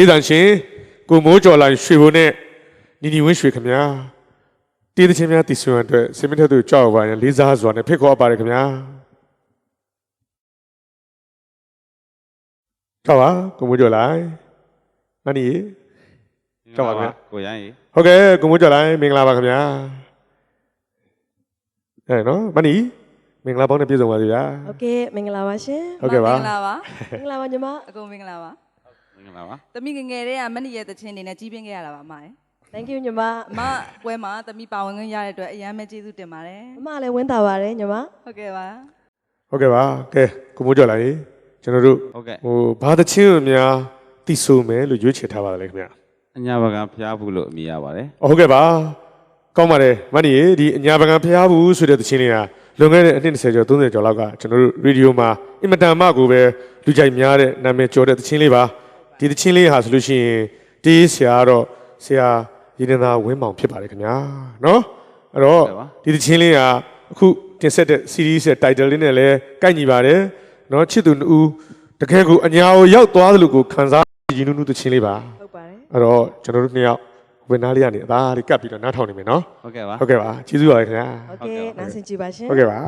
ဒေသရှင်ကိုမိုးကျော်လိုင်ရွှေဘုံနဲ့ညီညီဝင်းရွှေခင်ဗျာတေးသချင်းများတည်ဆွမ်းအတွက်စင်မထက်သူကြောက်ပါရင်လေးစားစွာနဲ့ဖိတ်ခေါ်ပါတယ်ခင်ဗျာကြောက်ပါကိုမိုးကျော်လိုင်မနီကြောက်ပါဗျာကိုရန်ရေဟုတ်ကဲ့ကိုမိုးကျော်လိုင်မင်္ဂလာပါခင်ဗျာအဲနော်မနီမင်္ဂလာပေါင်းနဲ့ပြည့်စုံပါစေဗျာဟုတ်ကဲ့မင်္ဂလာပါရှင်ဟုတ်ကဲ့ပါမင်္ဂလာပါမင်္ဂလာပါညီမအကုန်မင်္ဂလာပါ မင်္ဂလာပါသမီးငယ်ငယ်တည်းကမနီရဲ့တခြင်းနေနဲ့ကြီးပင်းခဲ့ရတာပါအမရဲ့ thank you ညီမအမပွဲမှာသမီးပါဝင်ခွင့်ရတဲ့အတွက်အရန်ပဲကျေးဇူးတင်ပါတယ်အမလည်းဝင်းတာပါတယ်ညီမဟုတ်ကဲ့ပါဟုတ်ကဲ့ပါကဲကိုမိုးကျော်လိုင်ကျွန်တော်တို့ဟုတ်ကဲ့ဟိုဘာသချင်းကိုများတည်ဆိုမယ်လို့ရွေးချယ်ထားပါတယ်ခင်ဗျာအညာဘကဖျားဘူးလို့အမိရပါတယ်။ဟုတ်ကဲ့ပါ။ကောင်းပါတယ်။မနီရေဒီအညာပကံဖျားဘူးဆိုတဲ့သချင်းလေးကလွန်ခဲ့တဲ့အနှစ်20ကျော်30ကျော်လောက်ကကျွန်တော်တို့ရေဒီယိုမှာအင်မတန်မှကိုပဲလူကြိုက်များတဲ့နာမည်ကျော်တဲ့သချင်းလေးပါ။ ဒီသချင်းလေးဟာဆိုလို့ရှိရင်တေးဆရာတော့ဆရာရင်းနှသာဝင်းမောင်ဖြစ်ပါတယ်ခင်ဗျာ။နော်။အဲ့တော့ဒီသချင်းလေးကအခုတင်ဆက်တဲ့ series ရဲ့ title လေးနဲ့လည်းကိုက်ညီပါတယ်။နော်ချစ်သူနှစ်ဦးတကယ်ကိုအညာကိုရောက်သွားသလိုကိုခံစားရင်းနှီးနှူးသချင်းလေးပါ။ဟုတ်ပါတယ်အဲ့တော့ကျွန်တော်တို့နှစ်ယောက်ဝင်သားလေးကနေအသားလေးကပ်ပြီးတော့နားထောင်နေမယ်နော်ဟုတ်ကဲ့ပါဟုတ်ကဲ့ပါကျေးဇူးပါခင်ဗျာဟုတ်ကဲ့နားဆင်ကြည့်ပါရှင်ဟုတ်ကဲ့ပါ